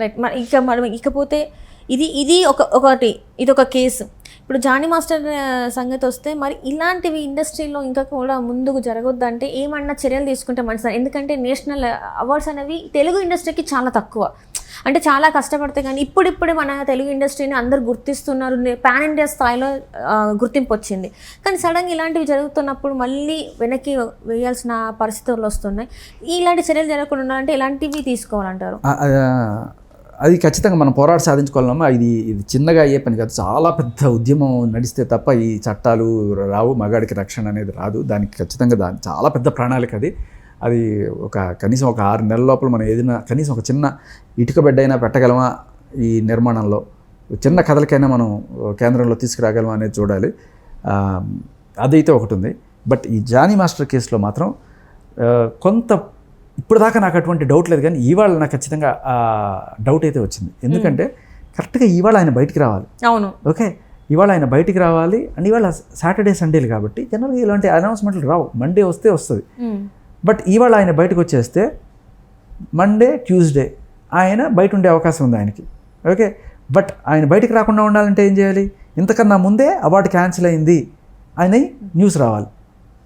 Right మరి ఇక మనం ఇకపోతే ఇది ఇది ఒక ఒకటి ఇది ఒక కేసు. ఇప్పుడు జానీ మాస్టర్ సంగతి వస్తే మరి ఇలాంటివి ఇండస్ట్రీలో ఇంకా కూడా ముందుకు జరగొద్దంటే ఏమన్నా చర్యలు తీసుకుంటే మంచిది. ఎందుకంటే నేషనల్ అవార్డ్స్ అనేవి తెలుగు ఇండస్ట్రీకి చాలా తక్కువ. అంటే చాలా కష్టపడితే కానీ ఇప్పుడిప్పుడే మన తెలుగు ఇండస్ట్రీని అందరు గుర్తిస్తున్నారు. పాన్ ఇండియా స్థాయిలో గుర్తింపు వచ్చింది. కానీ సడన్గా ఇలాంటివి జరుగుతున్నప్పుడు మళ్ళీ వెనక్కి వేయాల్సిన పరిస్థితులు వస్తున్నాయి. ఇలాంటి చర్యలు జరగకుండా ఉండాలంటే ఇలాంటివి తీసుకోవాలంటారు? అది ఖచ్చితంగా మనం పోరాట సాధించుకోవాలమ్మా. ఇది ఇది చిన్నగా అయ్యే పని కాదు. చాలా పెద్ద ఉద్యమం నడిస్తే తప్ప ఈ చట్టాలు రావు మగాడికి రక్షణ అనేది రాదు. దానికి ఖచ్చితంగా దాని చాలా పెద్ద ప్రణాళిక అది. అది ఒక కనీసం ఒక ఆరు నెలల లోపల మనం ఏదైనా కనీసం ఒక చిన్న ఇటుక బెడ్ అయినా పెట్టగలమా ఈ నిర్మాణంలో? చిన్న కథలకైనా మనం కేంద్రంలో తీసుకురాగలమా అనేది చూడాలి. అదైతే ఒకటి ఉంది. బట్ ఈ జానీ మాస్టర్ కేసులో మాత్రం కొంత ఇప్పుడు దాకా నాకు అటువంటి డౌట్ లేదు కానీ ఇవాళ నాకు ఖచ్చితంగా డౌట్ అయితే వచ్చింది. ఎందుకంటే కరెక్ట్గా ఇవాళ ఆయన బయటికి రావాలి. అవును. ఓకే? ఇవాళ ఆయన బయటికి రావాలి అండ్ ఇవాళ సాటర్డే సండేలు కాబట్టి జనరల్గా ఇలాంటి అనౌన్స్మెంట్లు రావు. మండే వస్తే వస్తుంది. బట్ ఇవాళ ఆయన బయటకు వచ్చేస్తే మండే ట్యూస్డే ఆయన బయట ఉండే అవకాశం ఉంది ఆయనకి. ఓకే? బట్ ఆయన బయటికి రాకుండా ఉండాలంటే ఏం చేయాలి? ఇంతకన్నా ముందే అవార్డు క్యాన్సిల్ అయింది. ఆయన న్యూస్ రావాలి అవార్డు దీంతో క్యాన్సిల్ ఆయన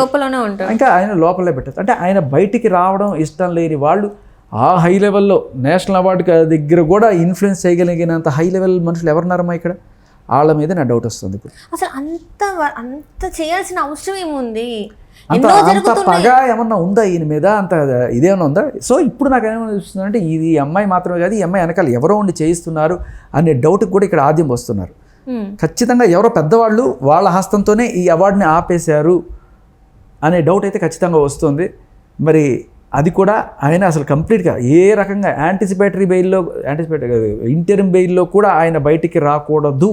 లోపలనే ఉంటారు ఇంకా ఆయన లోపలే పెట్టచ్చు అంటే ఆయన బయటికి రావడం ఇష్టం లేని వాళ్ళు ఆ హై లెవెల్లో నేషనల్ అవార్డు దగ్గర కూడా ఇన్ఫ్లుయెన్స్ చేయగలిగినంత హై లెవెల్ మనుషులు ఎవరున్నారమ్మా ఇక్కడ? వాళ్ళ మీద నా డౌట్ వస్తుంది ఇప్పుడు. అసలు అంత అంత చేయాల్సిన అవసరం ఏముంది? అంత పగ ఏమన్నా ఉందా ఈయన మీద? అంత ఇదేమన్నా ఉందా? సో ఇప్పుడు నాకు ఏమనిపిస్తుంది అంటే ఇది అమ్మాయి మాత్రమే కాదు ఈ అమ్మాయి వెనకాల ఎవరో ఉండి చేయిస్తున్నారు అనే డౌట్కి కూడా ఇక్కడ ఆద్యం వస్తున్నారు. ఖచ్చితంగా ఎవరో పెద్దవాళ్ళు వాళ్ళ హస్తంతోనే ఈ అవార్డుని ఆపేశారు అనే డౌట్ అయితే ఖచ్చితంగా వస్తుంది. మరి అది కూడా ఆయన అసలు కంప్లీట్గా ఏ రకంగా యాంటిసిపేటరీ బెయిల్లో యాంటిసిపేటరీ ఇంటర్మ్ బెయిల్లో కూడా ఆయన బయటికి రాకూడదు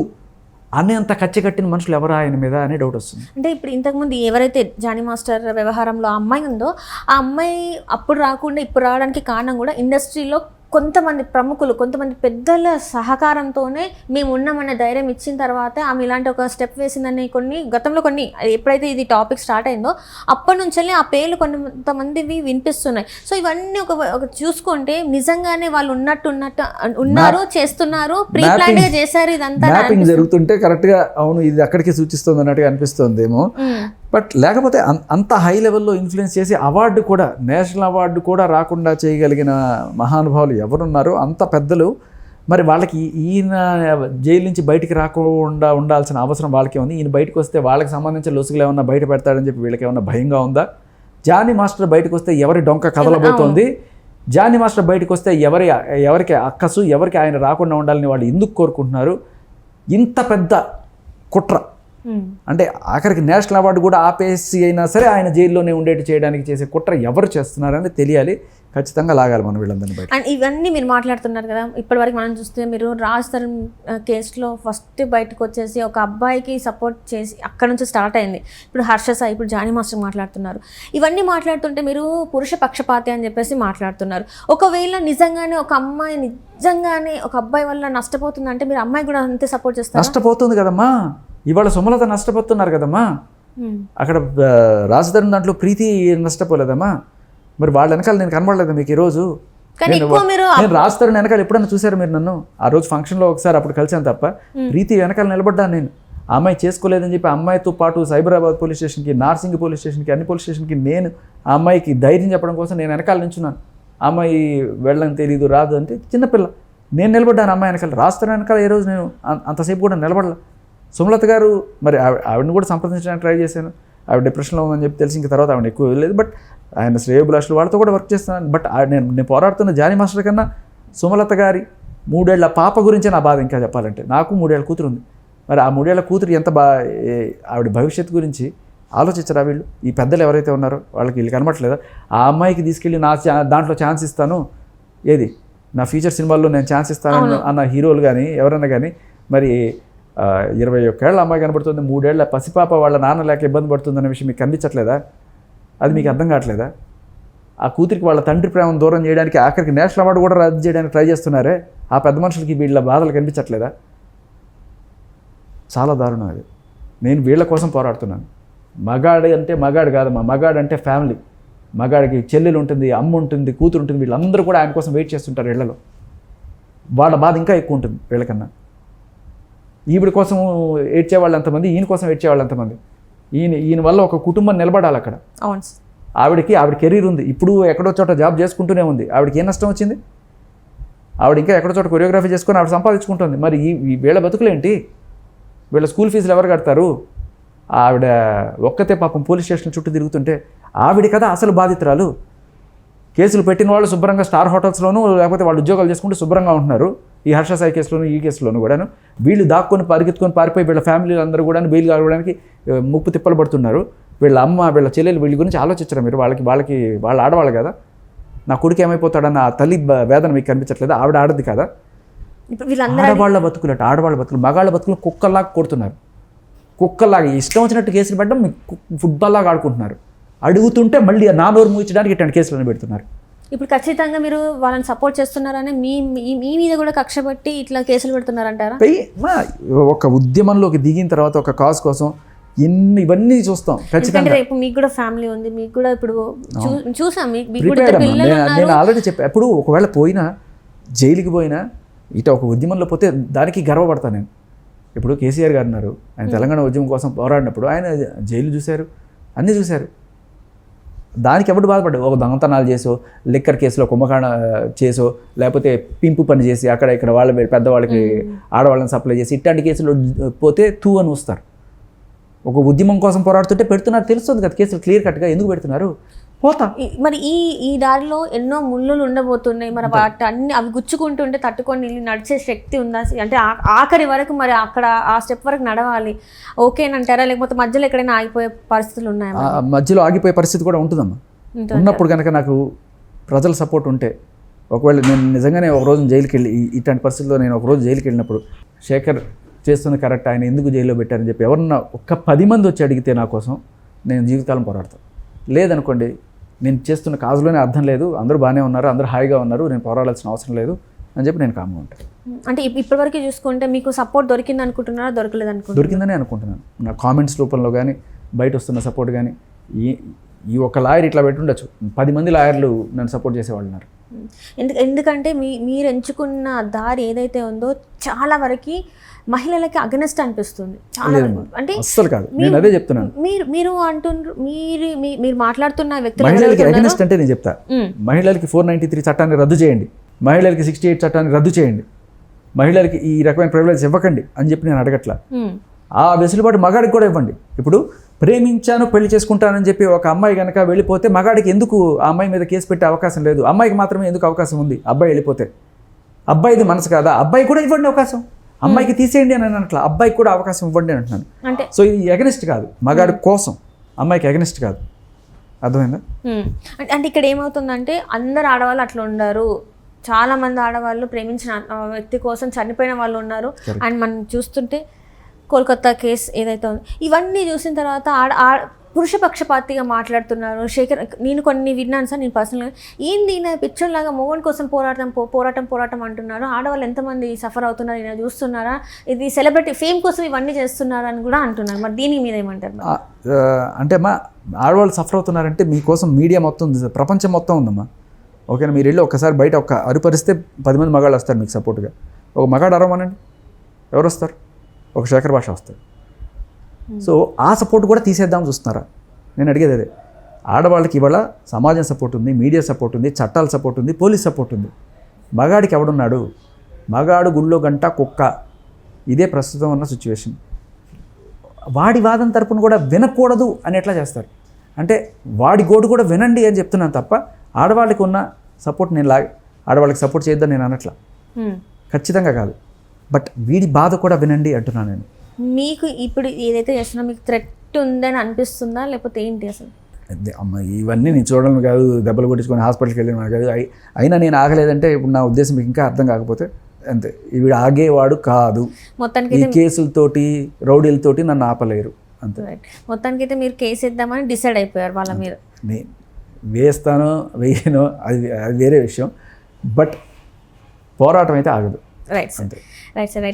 అనేంత కచ్చి కట్టిన మనుషులు ఎవరు ఆయన మీద అనే డౌట్ వస్తుంది. అంటే ఇప్పుడు ఇంతకుముందు ఎవరైతే జానీ మాస్టర్ వ్యవహారంలో ఆ అమ్మాయి ఉందో ఆ అమ్మాయి అప్పుడు రాకుండా ఇప్పుడు రావడానికి కారణం కూడా ఇండస్ట్రీలో కొంతమంది ప్రముఖులు కొంతమంది పెద్దల సహకారంతోనే మేము ఉన్నామనే ధైర్యం ఇచ్చిన తర్వాత ఆమె ఇలాంటి ఒక స్టెప్ వేసిందని కొన్ని గతంలో కొన్ని ఎప్పుడైతే ఇది టాపిక్ స్టార్ట్ అయిందో అప్పటి నుంచి ఆ పేర్లు కొంతమందివి వినిపిస్తున్నాయి. సో ఇవన్నీ ఒక ఒక చూసుకుంటే నిజంగానే వాళ్ళు ఉన్నట్టు ఉన్నట్టు ఉన్నారు చేస్తున్నారు ప్రీ ప్లాన్గా చేశారు ఇదంతా జరుగుతుంటే కరెక్ట్గా అవును ఇది అక్కడికి సూచిస్తుంది అన్నట్టుగా అనిపిస్తుందేమో. ఉమ్. బట్ లేకపోతే అంత హై లెవెల్లో ఇన్ఫ్లుయెన్స్ చేసి అవార్డు కూడా నేషనల్ అవార్డు కూడా రాకుండా చేయగలిగిన మహానుభావులు ఎవరున్నారో అంత పెద్దలు. మరి వాళ్ళకి ఈయన జైలు నుంచి బయటికి రాకుండా ఉండాల్సిన అవసరం వాళ్ళకే ఉంది. ఈయన బయటకు వస్తే వాళ్ళకి సంబంధించిన లొసుగులు ఏమన్నా బయట పెడతాడని చెప్పి వీళ్ళకి ఏమన్నా భయంగా ఉందా? జానీ మాస్టర్ బయటకు వస్తే ఎవరి డొంక కదలబోతోంది? జానీ మాస్టర్ బయటకు వస్తే ఎవరి ఎవరికి అక్కసు ఎవరికి ఆయన రాకుండా ఉండాలని వాళ్ళు ఎందుకు కోరుకుంటున్నారు? ఇంత పెద్ద కుట్ర. అంటే ఆఖరికి నేషనల్ అవార్డు కూడా ఆపేసి అయినా సరే ఆయన జైల్లోనే ఉండేట్టు చేయడానికి చేసే కుట్ర ఎవరు చేస్తున్నారని తెలియాలి. ఖచ్చితంగా లాగాలి మనం వీళ్ళందరినీ బయట అండ్ ఇవన్నీ మీరు మాట్లాడుతున్నారు కదా ఇప్పటివరకు మనం చూస్తే మీరు రాజ్ తరుణ్ కేసులో ఫస్ట్ బయటకు వచ్చేసి ఒక అబ్బాయికి సపోర్ట్ చేసి అక్కడ నుంచి స్టార్ట్ అయింది. ఇప్పుడు హర్ష సాయి ఇప్పుడు జానీ మాస్టర్ మాట్లాడుతున్నారు. ఇవన్నీ మాట్లాడుతుంటే మీరు పురుష పక్షపాతి అని చెప్పేసి మాట్లాడుతున్నారు. ఒకవేళ నిజంగానే ఒక అమ్మాయి నిజంగానే ఒక అబ్బాయి వల్ల నష్టపోతుందంటే మీరు అమ్మాయి కూడా అంతే సపోర్ట్ చేస్తారు? నష్టపోతుంది కదమ్మా. ఇవాళ సుమలత నష్టపోతున్నారు కదమ్మా. అక్కడ రాజధాని దాంట్లో ప్రీతి నష్టపోలేదమ్మా. మరి వాళ్ళ వెనకాల నేను కనబడలేదు మీకు ఈరోజు. నేను రాజధాని వెనకాల ఎప్పుడన్నా చూసారు మీరు నన్ను? ఆ రోజు ఫంక్షన్లో ఒకసారి అప్పుడు కలిసాను తప్ప. ప్రీతి వెనకాల నిలబడ్డాను నేను. అమ్మాయి చేసుకోలేదని చెప్పి అమ్మాయితో పాటు సైబరాబాద్ పోలీస్ స్టేషన్కి నార్సింగ్ పోలీస్ స్టేషన్కి అన్ని పోలీస్ స్టేషన్కి నేను ఆ అమ్మాయికి ధైర్యం చెప్పడం కోసం నేను వెనకాల నించున్నాను అమ్మాయి వెళ్ళని తెలియదు రాదు అంటే చిన్నపిల్ల. నేను నిలబడ్డాను అమ్మాయి వెనకాల. రాజధాని వెనకాల ఏ రోజు నేను అంతసేపు కూడా నిలబడలే. సుమలత గారు మరి ఆవిడ ఆవిడని కూడా సంప్రదించడానికి ట్రై చేశాను. ఆవిడ డిప్రెషన్లో ఉందని చెప్పి తెలిసి ఇంక తర్వాత ఆవిడ ఎక్కువ వెళ్ళలేదు. బట్ ఆయన శ్రేయోభిలాషులు వాళ్ళతో కూడా వర్క్ చేస్తున్నాను. బట్ నేను నేను పోరాడుతున్న జానీ మాస్టర్ కన్నా సుమలత గారి మూడేళ్ళ పాప గురించే నా బాధ ఇంకా చెప్పాలంటే. నాకు మూడేళ్ళ కూతురు ఉంది. మరి ఆ మూడేళ్ళ కూతురు ఎంత బా ఆవిడ భవిష్యత్తు గురించి ఆలోచించరా వీళ్ళు? ఈ పెద్దలు ఎవరైతే ఉన్నారో వాళ్ళకి వీళ్ళు కనబట్లేదా ఆ అమ్మాయికి తీసుకెళ్ళి నా దాంట్లో ఛాన్స్ ఇస్తాను. ఏది? నా ఫ్యూచర్ సినిమాల్లో నేను ఛాన్స్ ఇస్తాను అన్న- హీరోలు కానీ ఎవరన్నా కానీ మరి ఇరవై ఒక్కేళ్ళ అమ్మాయి కనబడుతుంది మూడేళ్ళ పసిపాప వాళ్ళ నాన్న లేక ఇబ్బంది పడుతుందనే విషయం మీకు కనిపించట్లేదా? అది మీకు అర్థం కావట్లేదా? ఆ కూతురికి వాళ్ళ తండ్రి ప్రేమను దూరం చేయడానికి ఆఖరికి నేషనల్ అవార్డు కూడా రద్దు చేయడానికి ట్రై చేస్తున్నారే? ఆ పెద్ద మనుషులకి వీళ్ళ బాధలు కనిపించట్లేదా? చాలా దారుణం అది. నేను వీళ్ళ కోసం పోరాడుతున్నాను. మగాడు అంటే మగాడు కాదమ్మా మగాడు అంటే ఫ్యామిలీ. మగాడికి చెల్లెలు ఉంటుంది అమ్మ ఉంటుంది కూతురు ఉంటుంది వీళ్ళందరూ కూడా ఆయన కోసం వెయిట్ చేస్తుంటారు ఇళ్ళలో. వాళ్ళ బాధ ఇంకా ఎక్కువ ఉంటుంది వీళ్ళకన్నా. ఈవిడ కోసం ఏడ్చేవాళ్ళు ఎంతమంది ఈయన కోసం ఏడ్చేవాళ్ళు ఎంతమంది? ఈయన ఈయన వల్ల ఒక కుటుంబం నిలబడాలి అక్కడ. అవును ఆవిడకి ఆవిడ కెరీర్ ఉంది. ఇప్పుడు ఎక్కడో చోట జాబ్ చేసుకుంటూనే ఉంది. ఆవిడకి ఏ నష్టం వచ్చింది? ఆవిడ ఇంకా ఎక్కడో చోట కొరియోగ్రఫీ చేసుకొని ఆవిడ సంపాదించుకుంటుంది. మరి ఈ ఈ వీళ్ళ బతుకులేంటి? వీళ్ళ స్కూల్ ఫీజులు ఎవరు కడతారు? ఆవిడ ఒక్కతే పాపం పోలీస్ స్టేషన్ చుట్టూ తిరుగుతుంటే ఆవిడ కదా అసలు బాధితురాలు. కేసులు పెట్టిన వాళ్ళు శుభ్రంగా స్టార్ హోటల్స్లోనూ లేకపోతే వాళ్ళు ఉద్యోగాలు చేసుకుంటూ శుభ్రంగా ఉంటున్నారు. ఈ హర్ష సాయి కేసులోను ఈ కేసులోను కూడాను వీళ్ళు దాక్కొని పరిగెత్తుకొని పారిపోయి వీళ్ళ ఫ్యామిలీలు అందరూ కూడా బెయిల్ కావడానికి ముప్పు తిప్పలు పడుతున్నారు. వీళ్ళ అమ్మ వీళ్ళ చెల్లెలు వీళ్ళ గురించి ఆలోచించరా మీరు వాళ్ళకి వాళ్ళకి వాళ్ళ ఆడవాళ్ళు కదా. నా కొడుకు ఏమైపోతాడన్న ఆ తల్లి వేదన మీకు కనిపించట్లేదు? ఆవిడ ఆడది కదా. ఆడవాళ్ళ బతుకులట ఆడవాళ్ళ బతుకులు మగాళ్ళ బతుకులు కుక్కల్లాగా కొడుతున్నారు. కుక్కల్లాగా ఇష్టం వచ్చినట్టు కేసులు పెట్టడం ఫుట్బాల్ లాగా ఆడుకుంటున్నారు. అడుగుతుంటే మళ్ళీ నా నోరు మూయించడానికి ఇట్లాంటి కేసులను పెడుతున్నారు. ఇప్పుడు ఖచ్చితంగా మీరు వాళ్ళని సపోర్ట్ చేస్తున్నారని మీ మీ- మీ మీద కూడా కక్ష పెట్టి ఇట్లా కేసులు పెడుతున్నారంటారా? ఒక ఉద్యమంలోకి దిగిన తర్వాత ఒక కాజ్ కోసం ఎన్ని ఇవన్నీ చూస్తాం ఖచ్చితంగా. రేపు మీకు కూడా ఫ్యామిలీ ఉంది మీకు కూడా ఇప్పుడు చూసాం నేను ఆల్రెడీ చెప్పా ఎప్పుడు ఒకవేళ పోయినా జైలుకి పోయినా ఇట ఒక ఉద్యమంలో పోతే దానికి గర్వపడతాను నేను. ఇప్పుడు కేసీఆర్ గారు ఉన్నారు ఆయన తెలంగాణ ఉద్యమం కోసం పోరాడినప్పుడు ఆయన జైలు చూశారు అన్నీ చూశారు. దానికి ఎవడు బాధపడ్డాడు ఒక దొంగతనాలు చేసో లిక్కర్ కేసులో కుంభకాండ చేసో లేకపోతే పింపు పని చేసి అక్కడ ఇక్కడ వాళ్ళ పెద్దవాళ్ళకి ఆడవాళ్ళని సప్లై చేసి ఇట్లాంటి కేసులు పోతే తూ అని వస్తారు. ఒక ఉద్యమం కోసం పోరాడుతుంటే పెడుతున్నారు తెలుస్తుంది కదా కేసులు క్లియర్ కట్గా ఎందుకు పెడుతున్నారు? పోతా. మరి ఈ ఈ దారిలో ఎన్నో ముళ్ళులు ఉండబోతున్నాయి. మరి వాటి అన్ని అవి గుచ్చుకుంటుంటే తట్టుకొని వెళ్ళి నడిచే శక్తి ఉందా? అంటే ఆఖరి వరకు మరి అక్కడ ఆ స్టెప్ వరకు నడవాలి. ఓకేనంటారా లేకపోతే మధ్యలో ఎక్కడైనా ఆగిపోయే పరిస్థితులు ఉన్నాయా మధ్యలో ఆగిపోయే పరిస్థితి కూడా ఉంటుందమ్మా. ఉంటుంది. ఉన్నప్పుడు కనుక నాకు ప్రజల సపోర్ట్ ఉంటే ఒకవేళ నేను నిజంగానే ఒక రోజు జైలుకి వెళ్ళి ఇట్లాంటి పరిస్థితుల్లో నేను ఒక రోజు జైలుకి వెళ్ళినప్పుడు శేఖర్ చేస్తుంది కరెక్ట్ ఆయన ఎందుకు జైల్లో పెట్టారని చెప్పి ఎవరన్నా ఒక్క పది మంది వచ్చి అడిగితే నా కోసం నేను జీవితకాలం పోరాడతాను లేదనుకోండి నేను చేస్తున్న కాజులోనే అర్థం లేదు. అందరూ బాగానే ఉన్నారు అందరూ హాయిగా ఉన్నారు నేను పోరాడాల్సిన అవసరం లేదు అని చెప్పి నేను కామ్గా ఉంటాను అంటే ఇప్- ఇప్పటివరకు చూసుకుంటే మీకు సపోర్ట్ దొరికింది అనుకుంటున్నారా? దొరకలేదు అనుకుంటున్నారా? దొరికిందని అనుకుంటున్నాను. నా కామెంట్స్ రూపంలో కానీ బయట వస్తున్న సపోర్ట్ కానీ ఈ ఒక లాయర్ ఇట్లా పెట్టుండొచ్చు. పది మంది లాయర్లు నన్ను సపోర్ట్ చేసేవాళ్ళు ఉన్నారు ఎందు ఎందుకంటే మీ మీరు ఎంచుకున్న దారి ఏదైతే ఉందో చాలా వరకు మహిళలకి అగనెస్ట్ అనిపిస్తుంది. చాలా. అంటే అస్సలు కాదు. నేను అదే చెప్తున్నాను. మీరు మీరు అంటుండ్రు మీరు మీరు మాట్లాడుతున్న వ్యక్తులు మహిళలకి అగెనిస్ట్ అంటే నేను చెప్తా. మహిళలకి ఫోర్ నైంటీ త్రీ చట్టాన్ని రద్దు చేయండి. మహిళలకి సిక్స్టీ ఎయిట్ చట్టాన్ని రద్దు చేయండి. మహిళలకి ఈ రకమైన ప్రివిలేజ్ ఇవ్వకండి అని చెప్పి నేను అడగట్లా. ఆ వెసులుబాటు మగాడికి కూడా ఇవ్వండి. ఇప్పుడు ప్రేమించాను పెళ్ళి చేసుకుంటానని చెప్పి ఒక అమ్మాయి కనుక వెళ్ళిపోతే మగాడికి ఎందుకు ఆ అమ్మాయి మీద కేసు పెట్టే అవకాశం లేదు? అమ్మాయికి మాత్రమే ఎందుకు అవకాశం ఉంది? అబ్బాయి వెళ్ళిపోతే. అబ్బాయిది మనసు కాదా? అబ్బాయి కూడా ఇవ్వండి అవకాశం. అమ్మాయికి తీసేయండి అని అట్లా అబ్బాయికి కూడా అవకాశం ఇవ్వండి అని అంటున్నాను. అంటే సో ఇది ఎగనిస్ట్ కాదు. మగాడి కోసం అమ్మాయికి ఎగనిస్ట్ కాదు. అర్థమైందా? అంటే అంటే ఇక్కడ ఏమవుతుందంటే అందరు ఆడవాళ్ళు అట్లా ఉండరు చాలా మంది ఆడవాళ్ళు ప్రేమించిన వ్యక్తి కోసం చనిపోయిన వాళ్ళు ఉన్నారు. అండ్ మనం చూస్తుంటే కోల్కతా కేసు ఏదైతే ఉంది ఇవన్నీ చూసిన తర్వాత ఆడ ఆ- పురుష పక్షపాతిగా మాట్లాడుతున్నారు. శేఖర్ నేను కొన్ని విన్నాను సార్ నేను పర్సనల్గా ఏంది ఈయన పిక్చర్ లాగా మోగన్ కోసం పోరాటం పో- పోరాటం పోరాటం అంటున్నారు. ఆడవాళ్ళు ఎంతమంది సఫర్ అవుతున్నారు ఈయన చూస్తున్నారా? ఇది సెలబ్రిటీ ఫేమ్ కోసం ఇవన్నీ చేస్తున్నారా అని కూడా అంటున్నారు. మరి దీని మీద ఏమంటారు అంటే మా ఆడవాళ్ళు సఫర్ అవుతున్నారంటే మీకోసం మీడియా మొత్తం ఉంది ప్రపంచం మొత్తం ఉందమ్మా. ఓకేనా మీరు వెళ్ళి ఒకసారి బయట ఒక అరుపరిస్తే పది మంది మగాళ్ళు వస్తారు మీకు సపోర్ట్గా ఒక మగాడు అరవమనండి. ఎవరు వస్తారు? ఒక శేఖర్ భాష వస్తారు సో ఆ సపోర్ట్ కూడా తీసేద్దాం చూస్తున్నారా? నేను అడిగేది అదే. ఆడవాళ్ళకి ఇవాళ సమాజం సపోర్ట్ ఉంది మీడియా సపోర్ట్ ఉంది చట్టాల సపోర్ట్ ఉంది పోలీస్ సపోర్ట్ ఉంది. మగాడికి ఎవడున్నాడు? మగాడు గుళ్ళో గంట కుక్క. ఇదే ప్రస్తుతం ఉన్న సిచ్యువేషన్. వాడి వాదన తరపున కూడా వినకూడదు అని ఎట్లా చేస్తారు. అంటే వాడి గోడు కూడా వినండి అని చెప్తున్నాను తప్ప ఆడవాళ్ళకి ఉన్న సపోర్ట్ నేను లాగే ఆడవాళ్ళకి సపోర్ట్ చేద్దాం నేను అనట్లా. ఖచ్చితంగా కాదు. బట్ వీడి బాధ కూడా వినండి అంటున్నాను నేను. మీకు ఇప్పుడు ఏదైతే చేస్తున్నా మీకు థ్రెట్ ఉందని అనిపిస్తుందా? లేకపోతే ఏంటి అసలు? అమ్మ ఇవన్నీ నేను చూడడం కాదు దెబ్బలు కొట్టించుకొని హాస్పిటల్కి వెళ్ళిన కాదు. అయి- అయినా నేను ఆగలేదంటే ఇప్పుడు నా ఉద్దేశం మీకు ఇంకా అర్థం కాకపోతే అంతే. వీడు ఆగేవాడు కాదు. మొత్తానికి ఈ కేసులతోటి రౌడీలతోటి నన్ను ఆపలేరు. అంతే. రైట్ మొత్తానికి అయితే మీరు కేసు ఇద్దామని డిసైడ్ అయిపోయారు వాళ్ళ మీద. నేను వేస్తానో వేయనో అది అది వేరే విషయం. బట్ పోరాటం అయితే ఆగదు. రైట్ అంతే. Right sir right